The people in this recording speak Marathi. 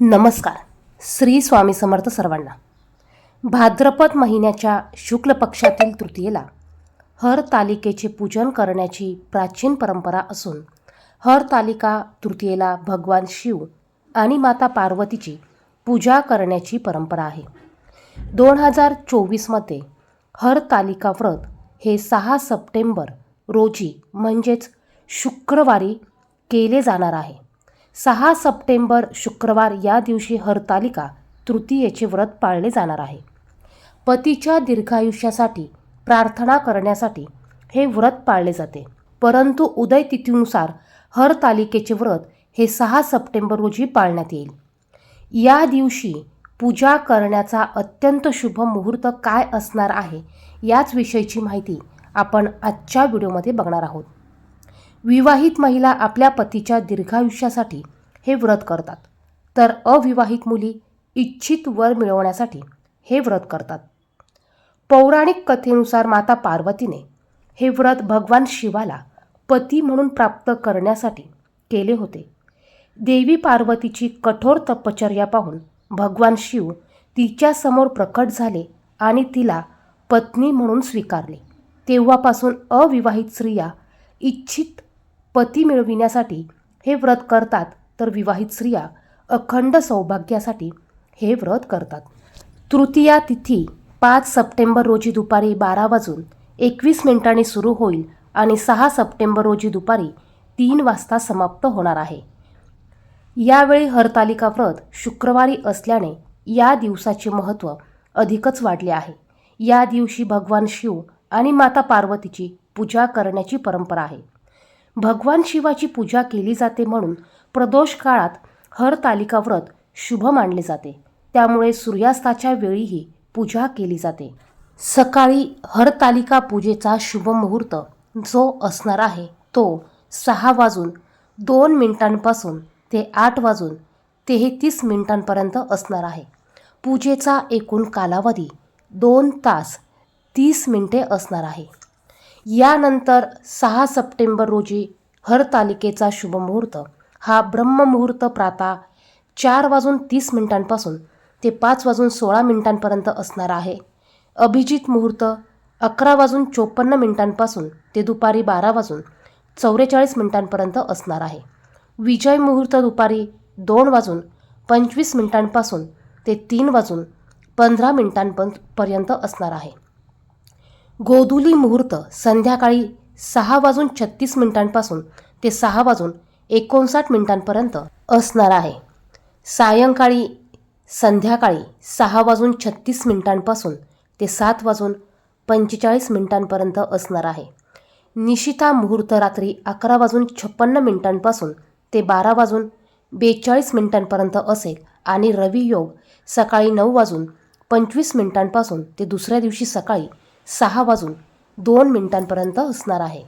नमस्कार. श्री स्वामी समर्थ सर्वांना. भाद्रपद महिन्याच्या शुक्ल पक्षातील तृतीयेला हर तालिकेचे पूजन करण्याची प्राचीन परंपरा असून हर तालिका तृतीयेला भगवान शिव आणि माता पार्वतीची पूजा करण्याची परंपरा आहे. दोन हजार चोवीसमध्ये हर तालिका व्रत हे सहा सप्टेंबर रोजी म्हणजेच शुक्रवारी केले जाणार आहे. सहा सप्टेंबर शुक्रवार या दिवशी हरतालिका तृतीयेचे व्रत पाळले जाणार आहे. पतीच्या दीर्घायुष्यासाठी प्रार्थना करण्यासाठी हे व्रत पाळले जाते. परंतु उदय तिथीनुसार हरतालिकेचे व्रत हे सहा सप्टेंबर रोजी पाळण्यात येईल. या दिवशी पूजा करण्याचा अत्यंत शुभ मुहूर्त काय असणार आहे याच विषयीची माहिती आपण आजच्या व्हिडिओमध्ये बघणार आहोत. विवाहित महिला आपल्या पतीच्या दीर्घायुष्यासाठी हे व्रत करतात. तर अविवाहित मुली इच्छित वर मिळवण्यासाठी हे व्रत करतात. पौराणिक कथेनुसार माता पार्वतीने हे व्रत भगवान शिवाला पती म्हणून प्राप्त करण्यासाठी केले होते. देवी पार्वतीची कठोर तपश्चर्या पाहून भगवान शिव तिच्यासमोर प्रकट झाले आणि तिला पत्नी म्हणून स्वीकारले. तेव्हापासून अविवाहित स्त्रिया इच्छित पती मिळविण्यासाठी हे व्रत करतात तर विवाहित स्त्रिया अखंड सौभाग्यासाठी हे व्रत करतात. तृतीया तिथी पाच सप्टेंबर रोजी दुपारी बारा वाजून एकवीस मिनिटांनी सुरू होईल आणि सहा सप्टेंबर रोजी दुपारी तीन वाजता समाप्त होणार आहे. यावेळी हरतालिका व्रत शुक्रवारी असल्याने या दिवसाचे महत्त्व अधिकच वाढले आहे. या दिवशी भगवान शिव आणि माता पार्वतीची पूजा करण्याची परंपरा आहे. भगवान शिवाची पूजा केली जाते म्हणून प्रदोष काळात हरतालिका व्रत शुभ मानले जाते. त्यामुळे सूर्यास्ताच्या वेळीही पूजा केली जाते. सकाळी हरतालिका पूजेचा शुभ मुहूर्त जो असणार आहे तो सहा वाजून दोन मिनिटांपासून ते आठ वाजून तेहतीस मिनिटांपर्यंत असणार आहे. पूजेचा एकूण कालावधी दोन तास तीस मिनिटे असणार आहे. यानंतर सहा सप्टेंबर रोजी हरतालिकेचा शुभमुहूर्त. हा ब्रह्ममुहूर्त प्रातः चार वाजून तीस मिनिटांपासून ते पाच वाजून सोळा मिनिटांपर्यंत असणार आहे. अभिजित मुहूर्त अकरा वाजून चोपन्न मिनिटांपासून ते दुपारी बारा वाजून चौवेचाळीस मिनिटांपर्यंत असणार आहे. विजय मुहूर्त दुपारी दोन वाजून पंचवीस मिनिटांपासून ते तीन वाजून पंधरा मिनिटांपर्यंत असणार आहे. गोधुली मुहूर्त संध्याकाळी सहा वाजून छत्तीस मिनिटांपासून ते सहा वाजून एकोणसाठ मिनिटांपर्यंत असणार आहे. सायंकाळी संध्याकाळी सहा वाजून छत्तीस मिनिटांपासून ते सात वाजून पंचेचाळीस मिनिटांपर्यंत असणार आहे. निशिता मुहूर्त रात्री अकरा वाजून छप्पन्न मिनिटांपासून ते बारा वाजून बेचाळीस मिनिटांपर्यंत असेल आणि रवी योग सकाळी नऊ वाजून पंचवीस मिनिटांपासून ते दुसऱ्या दिवशी सकाळी सहा वाजून दोन मिनिटांपर्यंत असणार आहे.